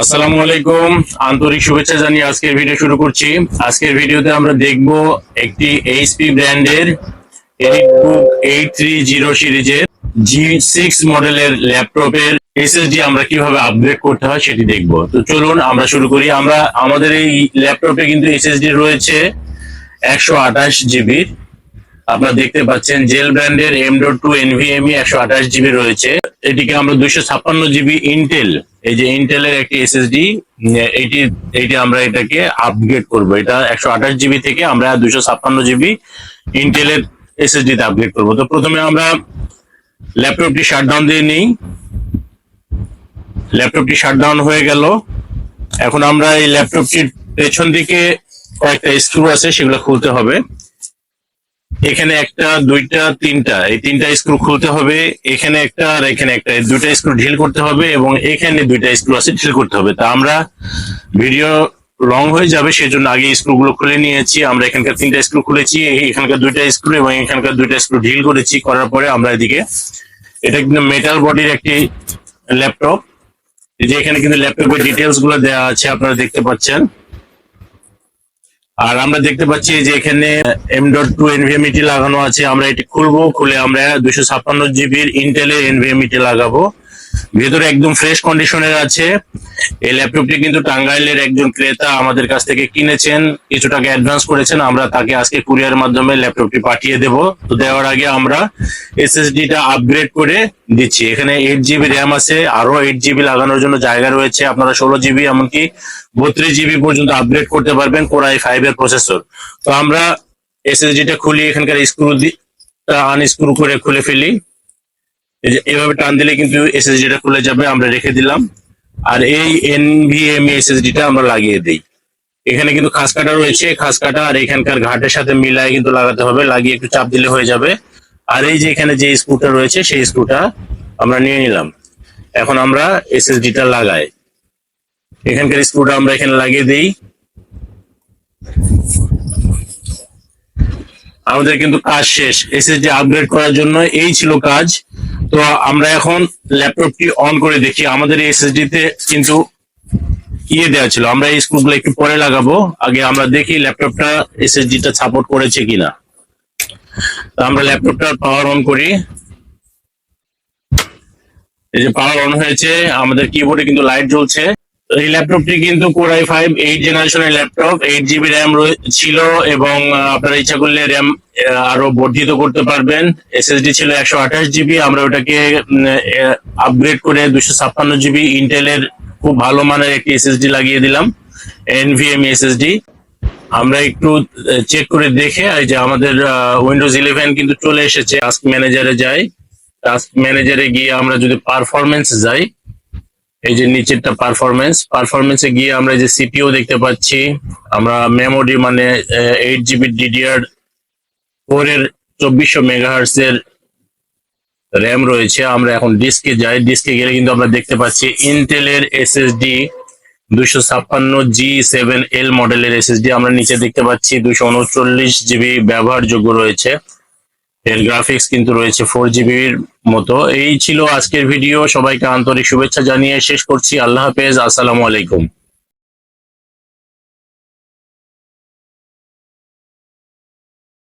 আসসালামু আলাইকুম। আন্তরিক শুভেচ্ছা জানিয়ে আজকের ভিডিও শুরু করছি। আজকের ভিডিওতে আমরা দেখব একটি এইচপি ব্র্যান্ডের এলিটবুক এইট থ্রি জিরো সিরিজের জি সিক্স মডেলের ল্যাপটপের এসএসডি আমরা কীভাবে আপগ্রেড করতে হয় সেটি দেখব। তো চলুন আমরা শুরু করি। আমরা, আমাদের এই ল্যাপটপে কিন্তু এসএসডি রয়েছে একশো আঠাশ জিবির আপনারা দেখতে পাচ্ছেন জেল ব্র্যান্ডের এম ডট টু এনভিএমই একশো আঠাশ জিবি রয়েছে। এটিকে আমরা দুইশো ছাপ্পান্ন জিবি ইন্টেল এই যে ইন্টেলের একটি এসএসডি এটি এইটি আমরা এটাকে আপগ্রেড করব। এটা একশো আঠাশ জিবি থেকে আমরা দুইশো ছাপ্পান্ন জিবি ইন্টেলের এসএসডি তে আপগ্রেড করব। তো প্রথমে আমরা ল্যাপটপটি শাটডাউন দিয়ে নিই। ল্যাপটপটি শাটডাউন হয়ে গেল। এখন আমরা এই ল্যাপটপটির পেছন দিকে কয়েকটা স্ক্রু আছে, সেগুলো খুলতে হবে। এখানে একটা, দুইটা, তিনটা। এই তিনটা স্ক্রু খুলতে হবে, এখানে একটা আর এখানে একটা। দুইটা স্ক্রু ঢিল করতে হবে এবং এখানে দুইটা স্ক্রু আছে ঢিল করতে হবে। তা আমরা ভিডিও লং হয়ে যাবে, সেজন্য আগে স্ক্রু গুলো খুলে নিয়েছি। আমরা এখানকার তিনটা স্ক্রু খুলেছি, এখানকার দুইটা স্ক্রু এবং এখানকার দুইটা স্ক্রু ঢিল করেছি। করার পরে আমরা এদিকে, এটা কিন্তু মেটাল বডির একটি ল্যাপটপ যে এখানে কিন্তু ল্যাপটপের ডিটেলসগুলো দেওয়া আছে, আপনারা দেখতে পাচ্ছেন। আর আমরা দেখতে পাচ্ছি যে এখানে এম ডট টু এনভিএমইটি লাগানো আছে। আমরা এটি খুলবো, খুলে আমরা দুশো ছাপ্পান্ন জিবির ইন্টেলের এনভিএমইটি লাগাবো। ভেতরে একদম ফ্রেশ কন্ডিশনের আছে। এই ল্যাপটপটি কিন্তু টাঙ্গাইলের একজন ক্রেতা আমাদের কাছ থেকে কিনেছেন কিছু টাকা অ্যাডভান্স করেছেন, আমরা তাকে আজকে কুরিয়ার মাধ্যমে ল্যাপটপটি পাঠিয়ে দেব। তো দেওয়ার আগে আমরা এসএসডি টা আপগ্রেড করে দিচ্ছি। এখানে এইট জিবি র্যাম আছে আরও এইট জিবি লাগানোর জন্য জায়গা রয়েছে। আপনারা ষোলো জিবি এমনকি বত্রিশ জিবি পর্যন্ত আপগ্রেড করতে পারবেন কোরআই ফাইভ এর প্রসেসর তো আমরা এসএসডি টা খুলি, এখানকার স্ক্রু আনস্ক্রু করে খুলে ফেলি। এভাবে টান দিলে কিন্তু এসএসডি টা খুলে যাবে, আমরা রেখে দিলাম। আর এই এনভিএমই এসএসডি টা আমরা লাগিয়ে দিই। এখানে কিন্তু খাস কাটা রয়েছে, খাস কাটা আর এখানকার ঘাটের সাথে মিলায় কিন্তু লাগাতে হবে, লাগিয়ে একটু চাপ দিলে হয়ে যাবে। আর এই যে এখানে যে স্ক্রুটা রয়েছে, সেই স্ক্রুটা আমরা নিয়ে নিলাম। এখন আমরা এসএসডি টা লাগাই। এখানকার স্ক্রুটা আমরা এখানে লাগিয়ে দিই। আমাদের কিন্তু কাজ শেষ। এসএসডি আপগ্রেড করার জন্য এই ছিল কাজ। তো আমরা এখন ল্যাপটপটি অন করে দেখি। আমাদের এই এসএসডি তে কিন্তু ইয়ে দেওয়া ছিল। আমরা এই স্ক্রুগুলো একটু পরে লাগাবো। আগে আমরা দেখি ল্যাপটপটা এসএসডি টা সাপোর্ট করেছে কিনা। তো আমরা ল্যাপটপটার পাওয়ার অন করি। এই যে পাওয়ার অন হয়েছে। আমাদের কিবোর্ডে কিন্তু লাইট জ্বলছে। এই ল্যাপটপটি কিন্তু কোরাই ফাইভ এইট জেনারেশনের ল্যাপটপ এইট জিবি র্যাম ছিল এবং আপনারা ইচ্ছা করলে র্যাম আরও বর্ধিত করতে পারবেন। এসএসডি ছিল একশো আঠাশ জিবি আমরা ওটাকে আপগ্রেড করে দুশো ছাপ্পান্ন জিবি ইন্টেলের খুব ভালো মানের একটি এসএসডি লাগিয়ে দিলাম এনভিএম এসএসডি আমরা একটু চেক করে দেখে এই যে আমাদের উইন্ডোজ ইলেভেন কিন্তু চলে এসেছে টাস্ক ম্যানেজারে যাই টাস্ক ম্যানেজারে গিয়ে আমরা যদি পারফরমেন্স যাই এই যে নিচেরটা পারফরমেন্স পারফরমেন্সে গিয়ে আমরা যে সিপিও দেখতে পাচ্ছি, আমরা মেমোরি মানে এইট জিবি ডিডিআর ফোর এর চব্বিশশো মেগাহার্স এর র্যাম রয়েছে। আমরা এখন ডিস্কে যাই ডিস্কে গেলে কিন্তু আমরা দেখতে পাচ্ছি ইন্টেলের এসএসডি দুশো ছাপ্পান্ন জি সেভেন এল মডেলের এসএসডি আমরা নিচে দেখতে পাচ্ছি দুশো উনচল্লিশ জিবি ব্যবহারযোগ্য রয়েছে। এর গ্রাফিক্স কিন্তু রয়েছে ফোর জিবির মতো। এই ছিল আজকের ভিডিও সবাইকে আন্তরিক শুভেচ্ছা জানিয়ে শেষ করছি। আল্লাহ হাফেজ। আসসালামু আলাইকুম।